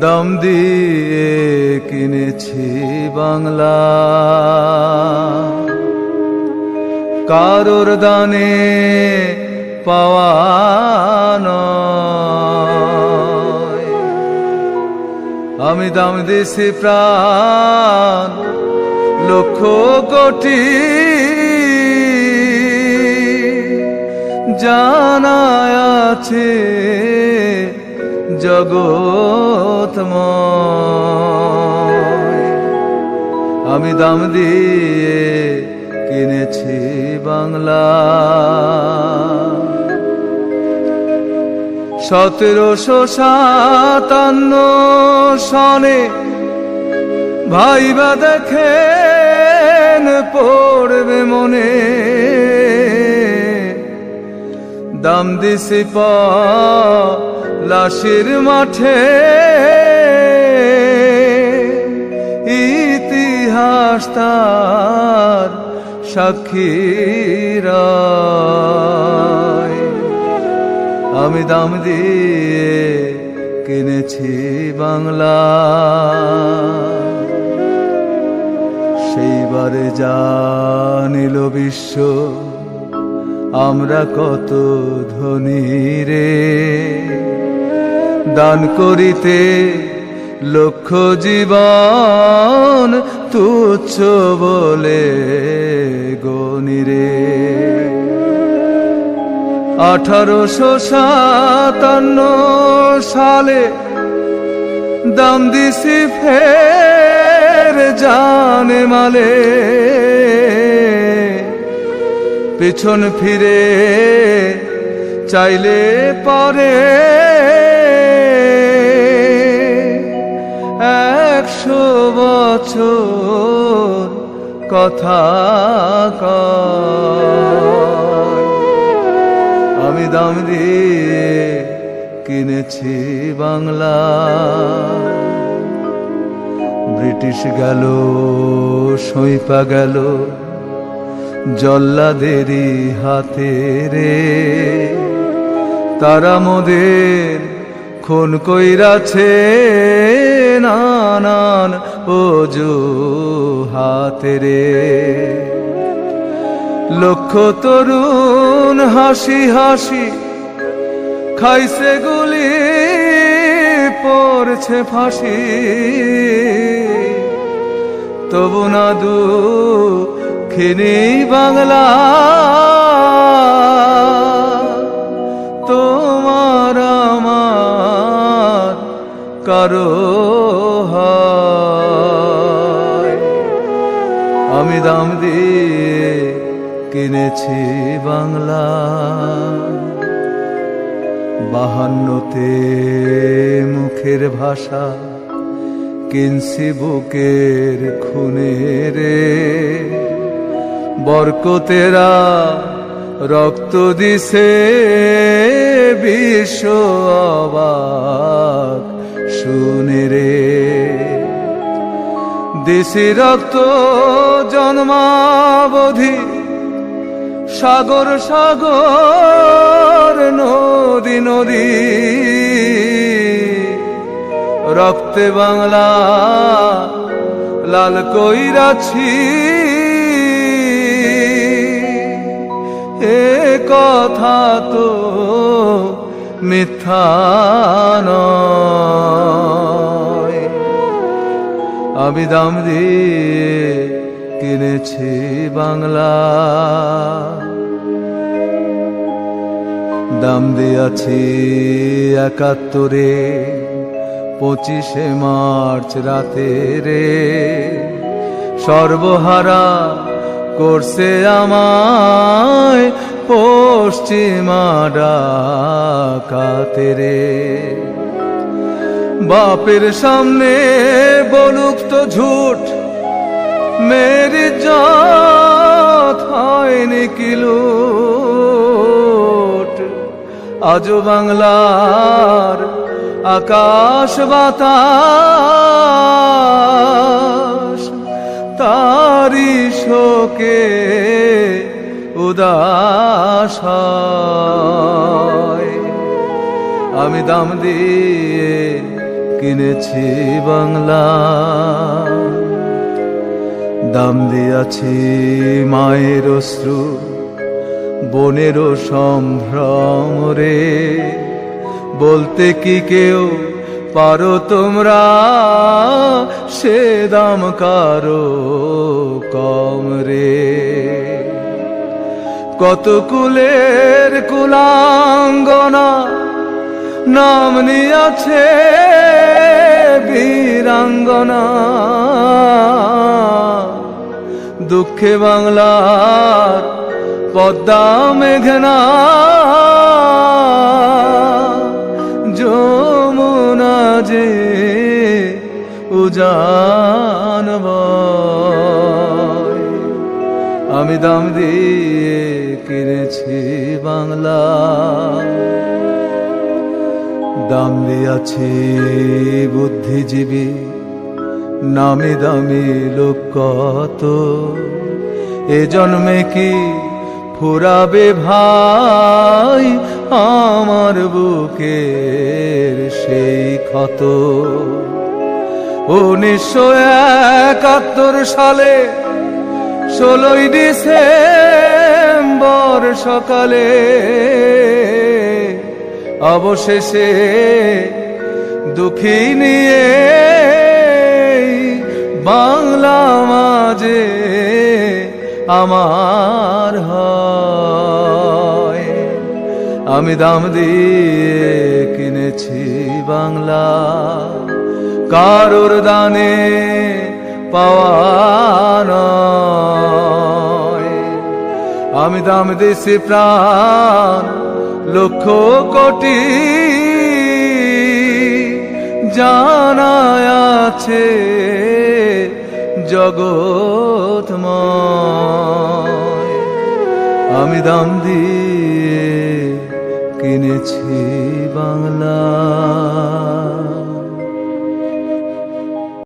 দাম দিয়ে কিনেছি বাংলা। কারোর দানে পাওয়া নয়। আমি দাম দিছি প্রাণ লক্ষ কোটি। জানা আছে জগৎময় আমি দাম দিয়ে কিনেছি বাংলা। সতেরোশো সাতান্ন সনে ভাইবা দেখেন পড়বে মনে। দাম দিছি লাশের মাঠে ইতিহাস তার সাক্ষীরা। আমি দাম দিয়ে কিনেছি বাংলা। সেইবারে জানিল বিশ্ব, আমরা কত ধনী রে। দান করিতে লক্ষ জীবন তুচ্ছ বলে গনিরে আঠারোশো সাতান্ন সালে দাম দিছি ফের জানে মালে। পেছন ফিরে চাইলে পারে একশো বছর কথা কয়। আমি দাম দিয়ে কিনেছি বাংলা। ব্রিটিশ গেল সইপা গেল, জল্লাদেরই হাতে রে। তারা মোদের খুন কইরাছে নানান ওজু হাতে রে। লক্ষ তরুণ হাসি হাসি খাইছে গুলি, পড়ছে ফাঁসি। তবু না দু খিনি বাংলা, তোমার আমার কারও আমি দাম দিয়ে কিনেছি বাংলা। বাহান্নতে মুখের ভাষা কিনছি বুকের খুনে রে। বরকতেরা রক্ত দিছে বিশ্ব শুনে রে। দেশি রক্ত জন্মাবধি সাগর সাগর, নদী নদী। রক্তে বাংলা, লাল কইরাছি। এ কথা তো মিথ্যা আমি দাম দিয়ে কিনেছি বাংলা। দাম দিয়াছি একাত্তরে, পঁচিশে মার্চ রাতে রে সর্বহারা করছে আমায় পশ্চিমা ডাকাতে রে বাপের সামনে বলুক তো ঝুট মেরি হয়নি কিলুট আজও বাংলার আকাশ বাতাস তারি শোকে উদাস হয়। আমি দাম দিয়ে কিনেছি বাংলা দাম দিয়াছি মায়ের অশ্রু, বনেরও সম্ভ্রম রে। বলতে কি কেউ, পারো তোমরা? সে দাম কারও কম রে। কত কুলের কুলাঙ্গনা নাম নিয়াছে বীরাঙ্গনা। দুঃখে বাংলার পদ্মা মেঘনা যমুনা যে উজান বয়। আমি দাম দিয়ে কিনেছি বাংলা দাম দিয়াছি বুদ্ধিজীবী নামি দামি লোক কত? এ জন্মে কি ফুরাবে ভাই? আমার বুকের সেই ক্ষত। উনিশশো একাত্তর সালে ষোলোই ডিসেম্বর সকালে অবশেষে দুঃখী নিয়ে বাংলা মাঝে আমার হয়। আমি দাম দিয়ে কিনেছি বাংলা। কারোর দানে পাওয়া আমি দাম দিছি প্রাণ লক্ষ কোটি। জানায় আছে জগৎময়। আমি দাম দিয়ে কিনেছি বাংলা।